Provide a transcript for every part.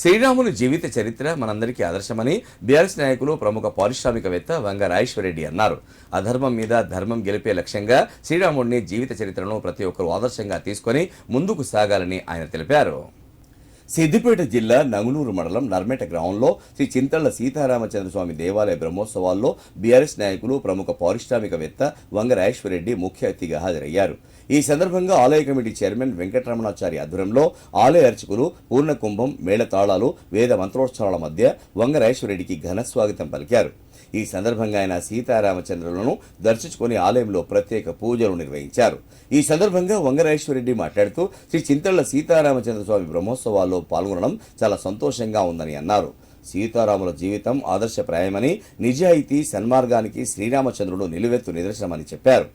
శ్రీరాములు జీవిత చరిత్ర మనందరికీ ఆదర్శమని బీఆర్ఎస్ నాయకులు ప్రముఖ పారిశ్రామికవేత్త వంగ రాజేశ్వరరెడ్డి అన్నారు. అధర్మం మీద ధర్మం గెలిపే లక్ష్యంగా శ్రీరాముడిని జీవిత చరిత్రను ప్రతి ఒక్కరూ ఆదర్శంగా తీసుకొని ముందుకు సాగాలని ఆయన తెలిపారు. సిద్దిపేట జిల్లా నంగునూరు మండలం నర్మేట గ్రామంలో శ్రీ చింతళ్ళ సీతారామచంద్ర స్వామి దేవాలయ బ్రహ్మోత్సవాల్లో బీఆర్ఎస్ నాయకులు ప్రముఖ పారిశ్రామికవేత్త వంగరాజేశ్వరరెడ్డి ముఖ్య అతిథిగా హాజరయ్యారు. ఈ సందర్భంగా ఆలయ కమిటీ చైర్మన్ వెంకటరమణాచారి ఆధ్వర్యంలో ఆలయ అర్చకులు పూర్ణకుంభం మేళతాళాలు వేద మంత్రోత్సవాల మధ్య వంగరాజేశ్వరరెడ్డికి ఘన స్వాగతం పలికారు. ఈ సందర్భంగా ఆయన సీతారామచంద్రులను దర్శించుకుని ఆలయంలో ప్రత్యేక పూజలు నిర్వహించారు. ఈ సందర్భంగా వంగరేశ్వరరెడ్డి మాట్లాడుతూ శ్రీ చింతళ్ళ సీతారామచంద్ర స్వామి బ్రహ్మోత్సవాల్లో పాల్గొనడం చాలా సంతోషంగా ఉందని అన్నారు. సీతారాముల జీవితం ఆదర్శప్రాయమని నిజాయితీ సన్మార్గానికి శ్రీరామచంద్రుడు నిలువెత్తు నిదర్శనమని చెప్పారు.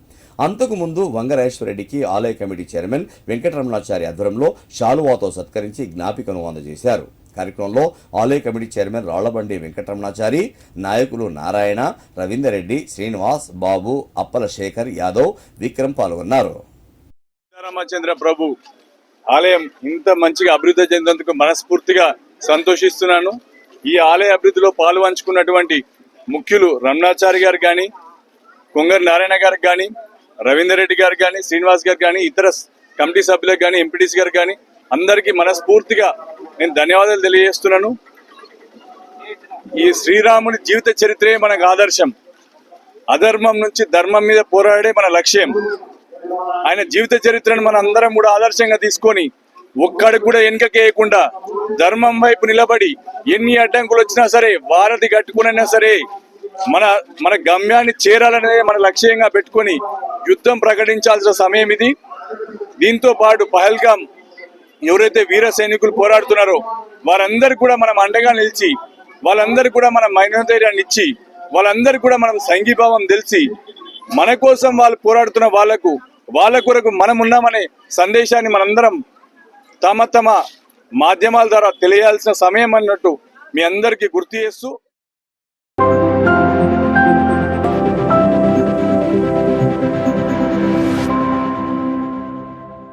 అంతకుముందు వంగరాజేశ్వరరెడ్డికి ఆలయ కమిటీ చైర్మన్ వెంకటరమణాచారి ఆధ్వర్యంలో షాలువాతో సత్కరించి జ్ఞాపికను అందజేశారు. కార్యక్రమంలో ఆలయ కమిటీ చైర్మన్ రాళ్ళబండి వెంకటరమణాచారి నాయకులు నారాయణ రవీందర్ రెడ్డి శ్రీనివాస్ బాబు అప్పల శేఖర్ యాదవ్ విక్రమ్ పాల్గొన్నారు. రామచంద్ర ప్రభు ఆలయం ఇంత మంచిగా అభివృద్ధి చెందినందుకు మనస్ఫూర్తిగా సంతోషిస్తున్నాను. ఈ ఆలయ అభివృద్ధిలో పాలు పంచుకున్నటువంటి ముఖ్యులు రమణాచారి గారు కానీ కొంగర్ నారాయణ గారు కానీ రవీందర్ రెడ్డి గారు కానీ శ్రీనివాస్ గారు కానీ ఇతర కమిటీ సభ్యులకు కానీ ఎంపీటీసీ గారు కానీ అందరికీ మనస్ఫూర్తిగా నేను ధన్యవాదాలు తెలియజేస్తున్నాను. ఈ శ్రీరాముని జీవిత చరిత్రే మనకు ఆదర్శం. అధర్మం నుంచి ధర్మం మీద పోరాడే మన లక్ష్యం. ఆయన జీవిత చరిత్రను మన అందరం కూడా ఆదర్శంగా తీసుకొని ఒక్కడికి కూడా వెనుకకేయకుండా ధర్మం వైపు నిలబడి ఎన్ని అడ్డంకులు వచ్చినా సరే వారధి కట్టుకునైనా సరే మన మన గమ్యాన్ని చేరాలనే మన లక్ష్యంగా పెట్టుకొని యుద్ధం ప్రకటించాల్సిన సమయం ఇది. దీంతో పాటు పహల్గాం ఎవరైతే వీర సైనికులు పోరాడుతున్నారో వారందరూ కూడా మనం అండగా నిలిచి వాళ్ళందరూ కూడా మనం మైనోధైర్యాన్ని ఇచ్చి వాళ్ళందరూ కూడా మనం సంఘీభావం తెలిసి మన కోసం వాళ్ళు పోరాడుతున్న వాళ్ళకు వాళ్ళ కొరకు మనం ఉన్నామనే సందేశాన్ని మనందరం తమ తమ మాధ్యమాల ద్వారా తెలియాల్సిన సమయం అన్నట్టు మీ అందరికీ గుర్తు చేస్తూ